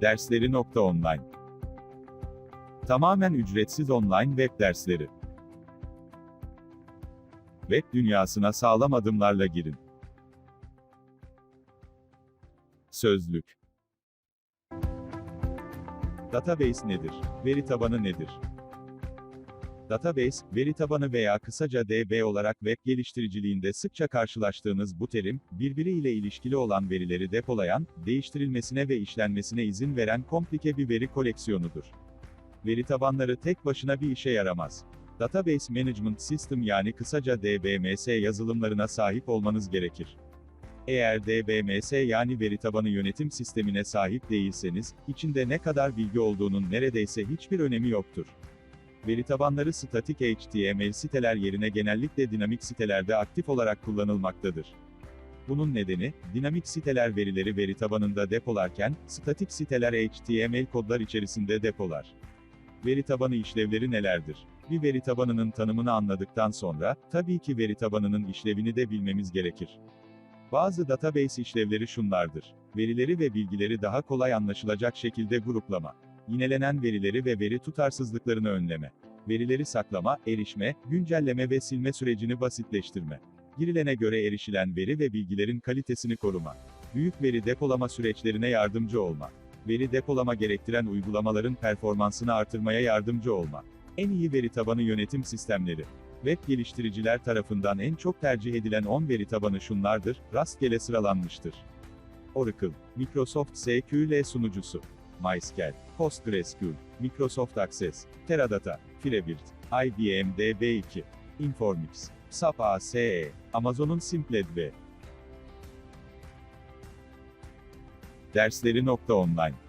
Dersleri nokta online. Tamamen ücretsiz online web dersleri. Web dünyasına sağlam adımlarla girin. Sözlük Database nedir? Veri tabanı nedir? Database, veri tabanı veya kısaca DB olarak web geliştiriciliğinde sıkça karşılaştığınız bu terim, birbiriyle ilişkili olan verileri depolayan, değiştirilmesine ve işlenmesine izin veren komplike bir veri koleksiyonudur. Veri tabanları tek başına bir işe yaramaz. Database Management System yani kısaca DBMS yazılımlarına sahip olmanız gerekir. Eğer DBMS yani veri tabanı yönetim sistemine sahip değilseniz, içinde ne kadar bilgi olduğunun neredeyse hiçbir önemi yoktur. Veri tabanları statik HTML siteler yerine genellikle dinamik sitelerde aktif olarak kullanılmaktadır. Bunun nedeni, dinamik siteler verileri veri tabanında depolarken, statik siteler HTML kodlar içerisinde depolar. Veri tabanı işlevleri nelerdir? Bir veri tabanının tanımını anladıktan sonra, tabii ki veri tabanının işlevini de bilmemiz gerekir. Bazı database işlevleri şunlardır. Verileri ve bilgileri daha kolay anlaşılacak şekilde gruplama. Yinelenen verileri ve veri tutarsızlıklarını önleme. Verileri saklama, erişme, güncelleme ve silme sürecini basitleştirme. Girilene göre erişilen veri ve bilgilerin kalitesini koruma. Büyük veri depolama süreçlerine yardımcı olma. Veri depolama gerektiren uygulamaların performansını artırmaya yardımcı olma. En iyi veri tabanı yönetim sistemleri. Web geliştiriciler tarafından en çok tercih edilen 10 veri tabanı şunlardır, rastgele sıralanmıştır. Oracle, Microsoft SQL sunucusu, MySQL, PostgreSQL, Microsoft Access, Teradata, Firebird, IBM DB2, Informix, SAP ASE, Amazon'un SimpleDB. Dersleri.online